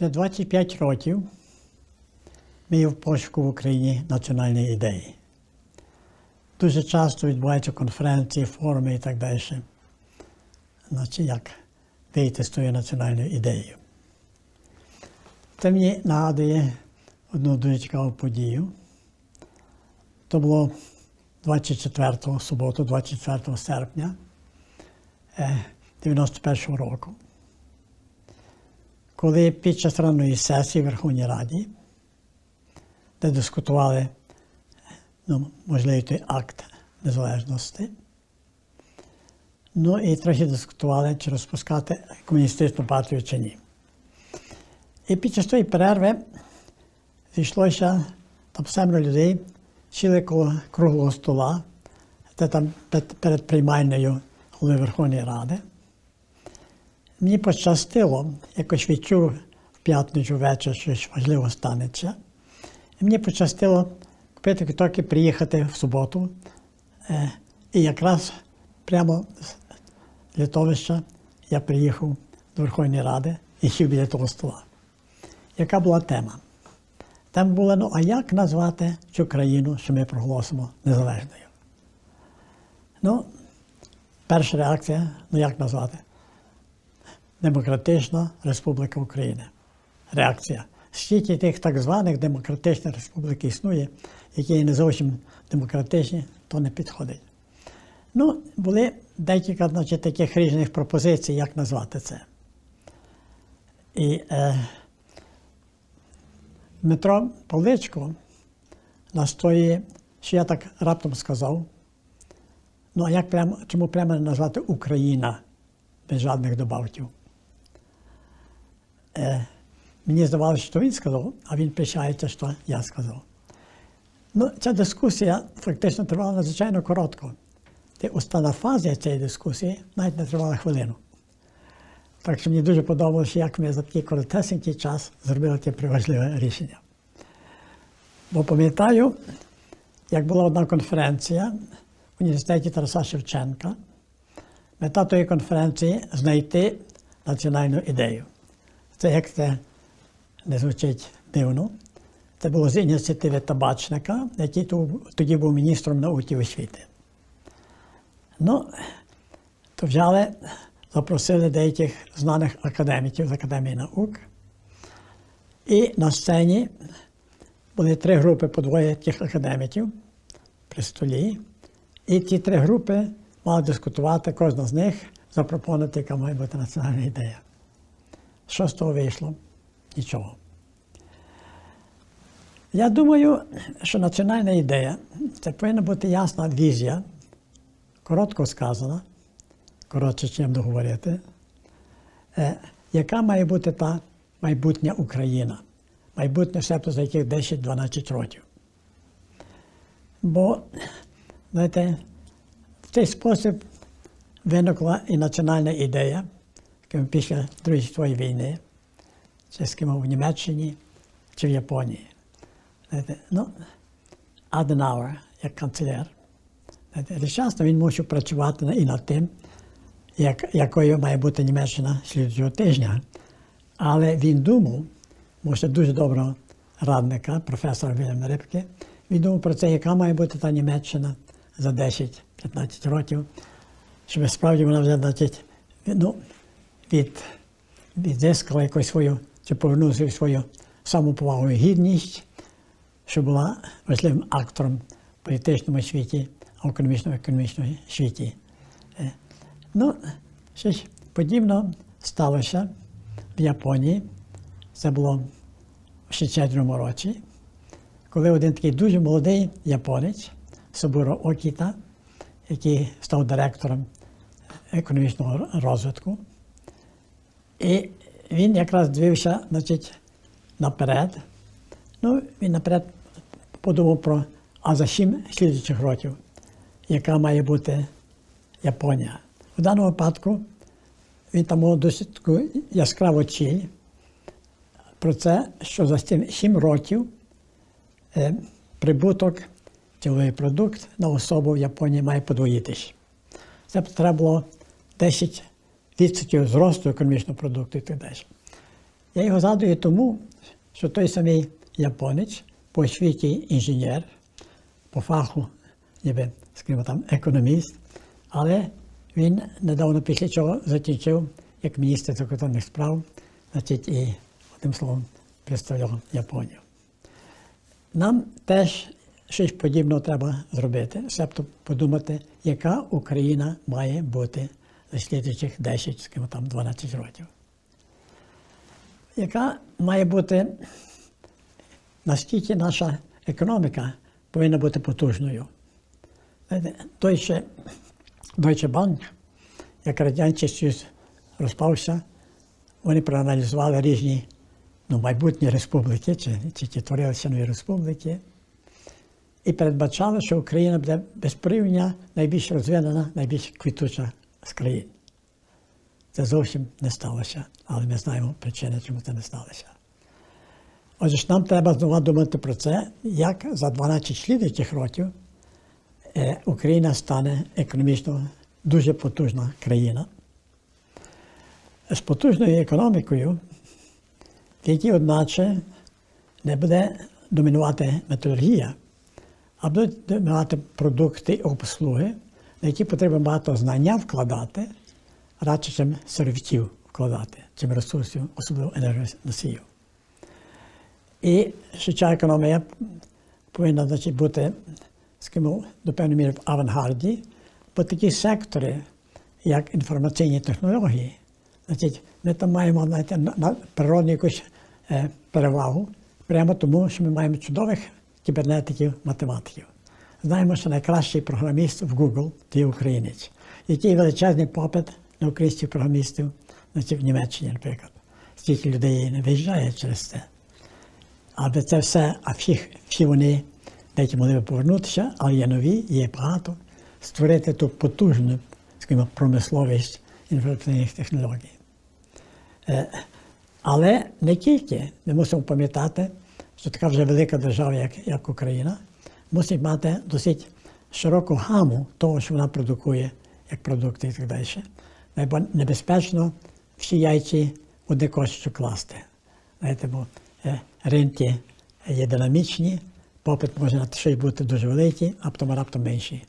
Вже 25 років ми в пошуку в Україні національної ідеї. Дуже часто відбуваються конференції, форуми і так далі. Значить, як вийти з тою національною ідеєю. Це мені нагадує одну дуже цікаву подію. То було 24 суботу, 24 серпня е, 91 року, коли під час ранної сесії в Верховній Раді, де дискутували ну, можливий той акт незалежності, ну і трохи дискутували, чи розпускати комуністичну партію чи ні. І під час тої перерви зійшлося там семеро людей, сіли коло круглого стола, де там перед приймальною голови Верховної Ради. Мені пощастило, якось відчув в п'ятницю ввечері щось важливе станеться. І мені пощастило купити квиток приїхати в суботу. Е, І якраз прямо з літовища я приїхав до Верховної Ради і сів біля того стола. Яка була тема? Там було, ну а як назвати цю країну, що ми проголосимо незалежною? Ну, перша реакція, ну як назвати? Демократична Республіка України. Реакція. Скільки тих так званих демократичних республік існує, які не зовсім демократичні, то не підходить. Ну, були декілька значить, таких різних пропозицій, як назвати це. І е, Дмитро Павличко настоює, що я так раптом сказав. Ну, а як прямо, чому прямо назвати Україна без жодних добавків? Е, мені здавалося, що він сказав, а він пишається, що я сказав. Ну, ця дискусія фактично тривала надзвичайно коротко. Та остана фаза цієї дискусії навіть не тривала хвилину. Так що мені дуже подобалося, як ми за такий коротесенький час зробили те приважливе рішення. Бо пам'ятаю, як була одна конференція в університеті Тараса Шевченка, мета тої конференції знайти національну ідею. Це як це не звучить дивно. Це було з ініціативи табачника, який тоді був міністром науки і освіти. Ну, то взяли, запросили деяких знаних академіків з Академії наук. І на сцені були три групи по двоє тих академіків при столі. І ті три групи мали дискутувати, кожна з них запропонувати, яка має бути національна ідея. Що з того вийшло? Нічого. Я думаю, що національна ідея це повинна бути ясна візія, коротко сказана, коротше, чим договорити, е, яка має бути та майбутня Україна, майбутнє себто за яких 10-12 років. Бо, знаєте, в цей спосіб виникла і національна ідея, після Другої світової війни, чи з ким в Німеччині, чи в Японії. Ну, Аденауер, як канцлер. Часто він мусив працювати і над тим, як, якою має бути Німеччина слідчого тижня. Але він думав, мусив дуже доброго радника, професора Вільяма Рибки, він думав про це, яка має бути та Німеччина за 10-15 років, щоб справді вона вже значить, ну, від, відзискала якусь свою, чи повернулася в свою самоповагу і гідність, що була важливим актором в політичному світі, в економічному економічному світі. Е, Ну, щось подібно сталося в Японії. Це було в 62 році, коли один такий дуже молодий японець Собуро Окіта, який став директором економічного розвитку, і він якраз дивився значить, наперед. Ну, він наперед подумав про, а за сім слідуючих років, яка має бути Японія. В даному випадку він там мав досить таку яскраву ціль про це, що за сім, сім років е, прибуток, тіловий продукт на особу в Японії має подвоїтись. Це треба було 10 відсотків зросту економічного продукту і так далі. Я його згадую тому, що той самий японець по освіті інженер, по фаху, ніби, скажімо там, економіст, але він недавно після чого закінчив як міністр закордонних справ, значить, і одним словом представляв Японію. Нам теж щось подібного треба зробити, себто подумати, яка Україна має бути за слідуючих 10, скажімо там, 12 років. Яка має бути, наскільки наша економіка повинна бути потужною. Deutsche, Deutsche Bank, як Радянський Союз розпався, вони проаналізували різні ну, майбутні республіки, чи, чи ті творилися нові республіки, і передбачали, що Україна буде без порівняння найбільш розвинена, найбільш квітуча з країн. Це зовсім не сталося, але ми знаємо причини, чому це не сталося. Отже, ж нам треба знову думати про це, як за 12 слідуючих років е, Україна стане економічно дуже потужна країна. З потужною економікою, якій, одначе, не буде домінувати металургія, а будуть домінувати продукти обслуги, на які потрібно багато знання вкладати, радше, чим сервітів вкладати, чим ресурсів, особливо енергоносіїв. І швидка економія повинна значить, бути скажімо, до певної міри в авангарді, бо такі сектори, як інформаційні технології, значить, ми там маємо знаєте, на, на природну якусь е, перевагу, прямо тому, що ми маємо чудових кібернетиків, математиків. Знаємо, що найкращий програміст в Google – це українець, який величезний попит на українських програмістів, значить, в Німеччині, наприклад. Стільки людей не виїжджає через це. Але це все, а всі, всі вони деякі могли б повернутися, але є нові, є багато. Створити ту потужну скажімо, промисловість інформаційних технологій. Е, Але не тільки ми мусимо пам'ятати, що така вже велика держава, як, як Україна, мусить мати досить широку гаму того, що вона продукує, як продукти і так далі. Бо небезпечно всі яйці в одне кошечку класти. Знаєте, бо ринки є динамічні, попит може на щось бути дуже великий, а потім раптом менший.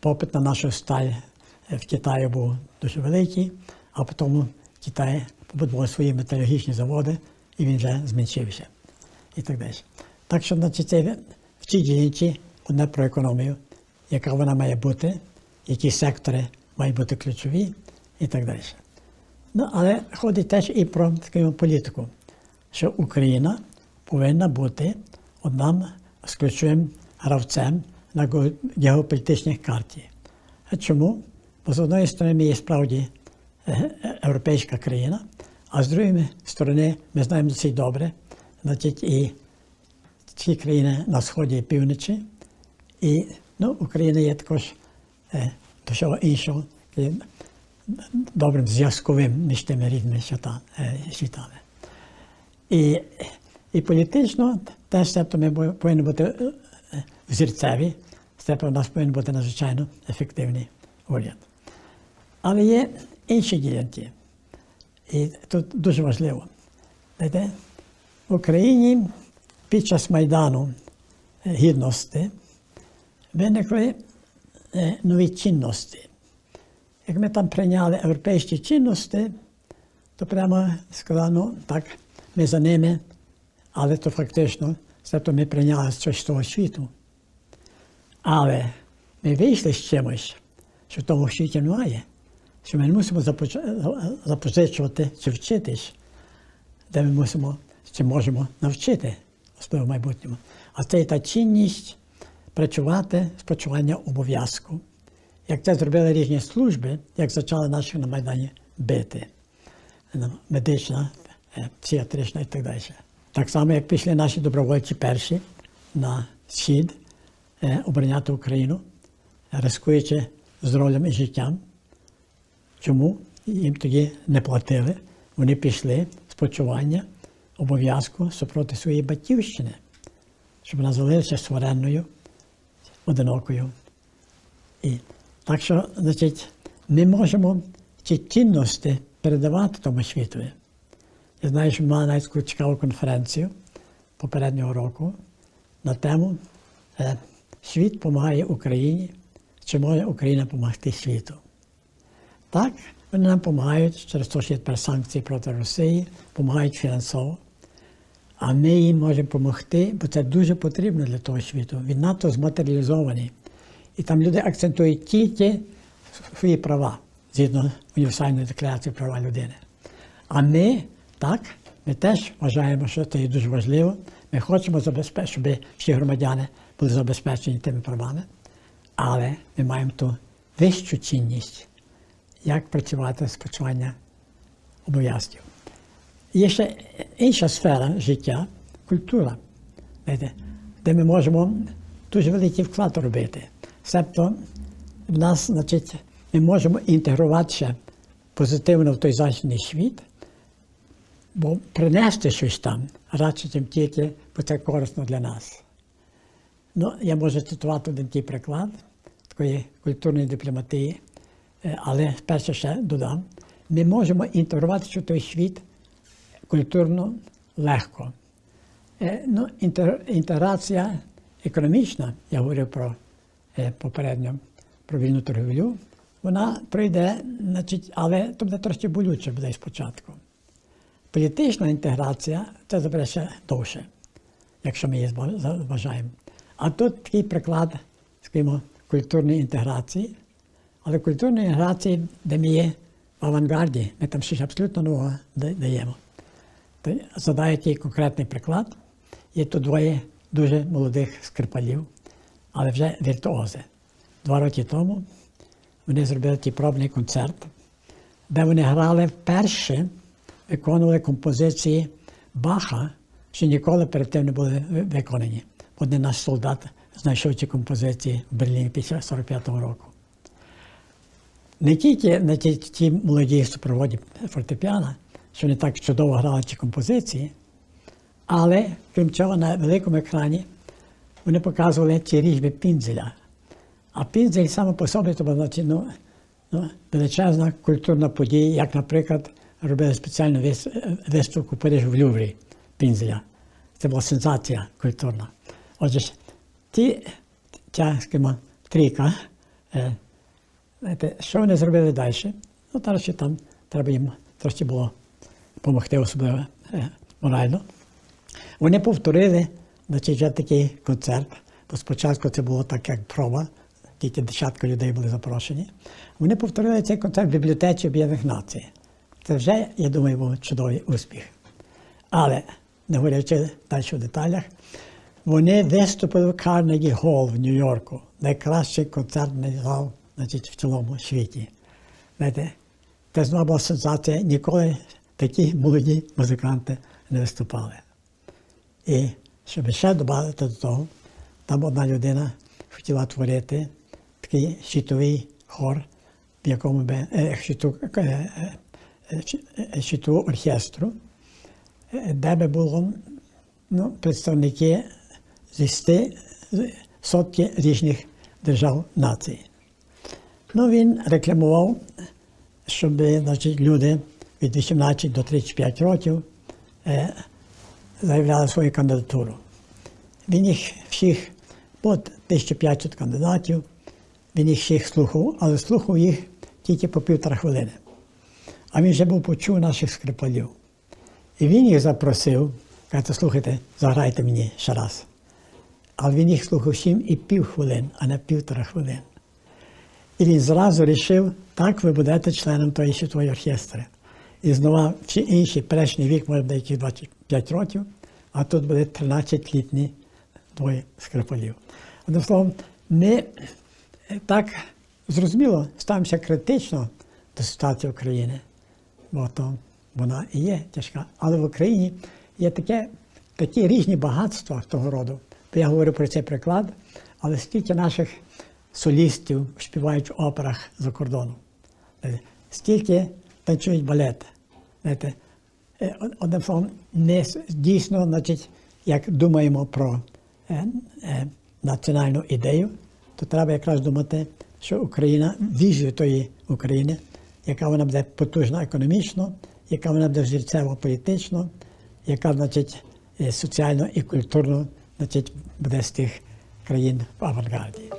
Попит на нашу сталь в Китаї був дуже великий, а потім Китай побудував свої металургічні заводи, і він вже зменшився. І так далі. Так що, значить, це в цій ділянці одне про економію, яка вона має бути, які сектори мають бути ключові і так далі. Ну, але ходить теж і про скажімо, політику, що Україна повинна бути одним з ключовим гравцем на ге- геополітичній карті. А чому? Бо з одної сторони ми є справді е, е, європейська країна, а з другої сторони ми знаємо досить добре, значить, і ці країни на сході і півночі, і ну, Україна є також до всього іншого добрим зв'язковим між тими різними світами. І, і політично теж тобто ми повинні бути взірцеві, тобто у нас повинен бути надзвичайно ефективний уряд. Але є інші ділянки. І тут дуже важливо. Знаєте, в Україні під час Майдану е, гідності виникли е, нові цінності. Як ми там прийняли європейські цінності, то прямо сказали, ну так, ми за ними, але то фактично, тобто ми прийняли щось з того світу. Але ми вийшли з чимось, що в світі немає, що ми не мусимо запозичувати чи вчитись, де ми мусимо чи можемо навчити, особливо в майбутньому. А це і та цінність працювати з почування обов'язку. Як це зробили різні служби, як почали наші на Майдані бити. Медична, е, психіатрична і так далі. Так само, як пішли наші добровольці перші на схід е, обороняти Україну, рискуючи здоров'ям і життям. Чому їм тоді не платили? Вони пішли з почування обов'язку супроти своєї батьківщини, щоб вона залишилася суверенною, одинокою. І так що, значить, ми можемо ці цінності передавати тому світові. Я знаю, що ми мали навіть таку цікаву конференцію попереднього року на тему е, Світ допомагає Україні, чи може Україна допомогти світу. Так, вони нам допомагають через те, що є тепер санкції проти Росії, допомагають фінансово. А ми їм можемо допомогти, бо це дуже потрібно для того світу. Він надто зматеріалізований. І там люди акцентують тільки свої права згідно універсальної декларації права людини. А ми так, ми теж вважаємо, що це є дуже важливо. Ми хочемо забезпечити, щоб всі громадяни були забезпечені тими правами, але ми маємо ту вищу цінність, як працювати з почування обов'язків. Є ще інша сфера життя культура, де ми можемо дуже великий вклад робити. Себто в нас, значить, ми можемо інтегруватися позитивно в той західний світ, бо принести щось там радше, чим тільки, бо це корисно для нас. Ну, я можу цитувати один такий приклад такої культурної дипломатії, е, але перше ще додам. Ми можемо інтегруватися в той світ культурно легко. Е, Ну, інтеграція економічна, я говорив про е, попередньо про вільну торгівлю, вона пройде, значить, але то буде трошки болюче буде спочатку. Політична інтеграція це забере ще довше, якщо ми її вважаємо. А тут такий приклад, скажімо, культурної інтеграції, але культурної інтеграції, де ми є в авангарді, ми там щось абсолютно нового даємо. То задаю такий конкретний приклад. Є тут двоє дуже молодих скрипалів, але вже віртуози. Два роки тому вони зробили такий пробний концерт, де вони грали вперше, виконували композиції Баха, що ніколи перед тим не були виконані. Один наш солдат знайшов ці композиції в Берліні після 45-го року. Не тільки на ті, ті молоді супроводі фортепіано, що вони так чудово грали ці композиції, але крім цього, на великому екрані вони показували ці ріжби пінзеля. А пінзель саме по собі то була ну, ну, величезна культурна подія, як, наприклад, робили спеціальну виставку в Парижі в Люврі пінзеля. Це була сенсація культурна. Отже, ті, ця, скажімо, трійка, е, знаєте, що вони зробили далі? Ну, ще там треба їм трошки було допомогти, особливо е, морально. Вони повторили значить, такий концерт, бо спочатку це було так, як проба, тільки десятка людей були запрошені. Вони повторили цей концерт в бібліотеці Об'єднаних Націй. Це вже, я думаю, був чудовий успіх. Але, не говорячи далі в деталях, вони виступили в Карнегі Холл в Нью-Йорку, найкращий концертний зал значить, в цілому світі. Знаєте, це знову була сенсація, ніколи такі молоді музиканти не виступали. І щоб ще додати до того, там одна людина хотіла творити такий щитовий хор, в якому би е, щиту, е, е, щ- щитову оркестру, де би було ну, представники зі sti- з сотки різних держав націй. Ну, він рекламував, щоб значить, люди від 18 до 35 років е, заявляли свою кандидатуру. Він їх всіх, було 1500 кандидатів, він їх всіх слухав, але слухав їх тільки по півтора хвилини. А він вже був почув наших скрипалів. І він їх запросив, каже, слухайте, заграйте мені ще раз. Але він їх слухав сім і пів хвилин, а не півтора хвилин. І він зразу вирішив, так ви будете членом тої світової оркестри. І знову всі інші перешній вік, може деяких 25 років, а тут буде 13-літні двоє скрипалів. Одним словом, ми е, так зрозуміло ставимося критично до ситуації України, бо то вона і є тяжка. Але в Україні є таке, такі різні багатства того роду. Я говорю про цей приклад, але скільки наших солістів співають в операх за кордоном. Знаєте, Стільки танцюють балет. Знаєте, Е, одним словом, не дійсно, значить, як думаємо про е, е, національну ідею, то треба якраз думати, що Україна, візію тої України, яка вона буде потужна економічно, яка вона буде живцево політично, яка значить, соціально і культурно значить, буде з тих країн в авангарді.